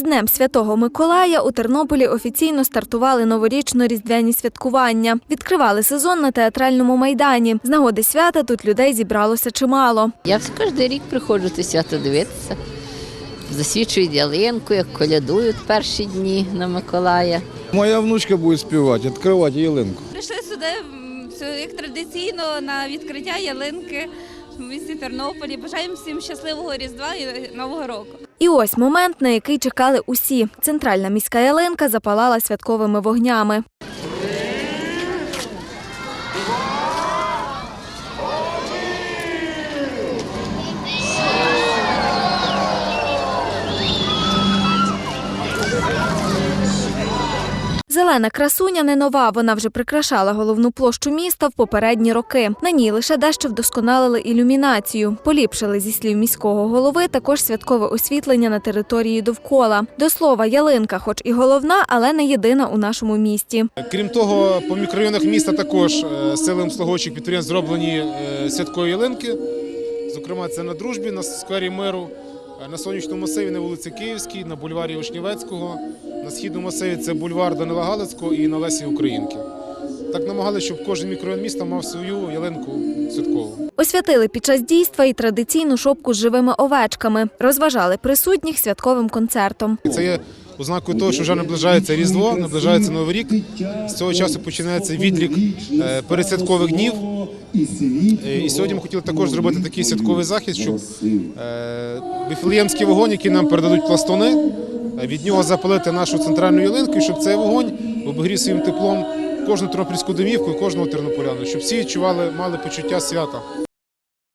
Із Днем Святого Миколая у Тернополі офіційно стартували новорічно-різдвяні святкування. Відкривали сезон на театральному майдані. З нагоди свята тут людей зібралося чимало. Я кожен рік приходжу це свято дивитися. Засвічують ялинку, як колядують перші дні на Миколая. Моя внучка буде співати, відкривати ялинку. Прийшли сюди все як традиційно на відкриття ялинки в місті Тернополі. Бажаємо всім щасливого Різдва і Нового року. І ось момент, на який чекали усі. Центральна міська ялинка запалала святковими вогнями. Зелена красуня не нова. Вона вже прикрашала головну площу міста в попередні роки. На ній лише дещо вдосконалили ілюмінацію. Поліпшили зі слів міського голови також святкове освітлення на території довкола. До слова, ялинка, хоч і головна, але не єдина у нашому місті. Крім того, по мікрорайонах міста також е, силами обслуговуючих підприємств зроблені е, святкові ялинки. Зокрема, це на дружбі, на сквері миру, е, на сонячному масиві на вулиці Київській, на бульварі Вишнівецького, на східному масиві це бульвар Данила Галицького і на Лесі Українки. Так намагалися, щоб кожен мікрорайон міста мав свою ялинку святкову. Освятили під час дійства і традиційну шопку з живими овечками. Розважали присутніх святковим концертом. Це є ознакою того, що вже наближається Різдво, наближається Новий рік. З цього часу починається відлік е, передсвяткових днів. Е, І сьогодні ми хотіли також зробити такий святковий захід, щоб е, віфлеємський вогонь, який нам передадуть пластуни, від нього запалити нашу центральну ялинку, щоб цей вогонь обігрів своїм теплом кожну тернопільську домівку і кожного тернополяна, щоб всі відчували, мали почуття свята.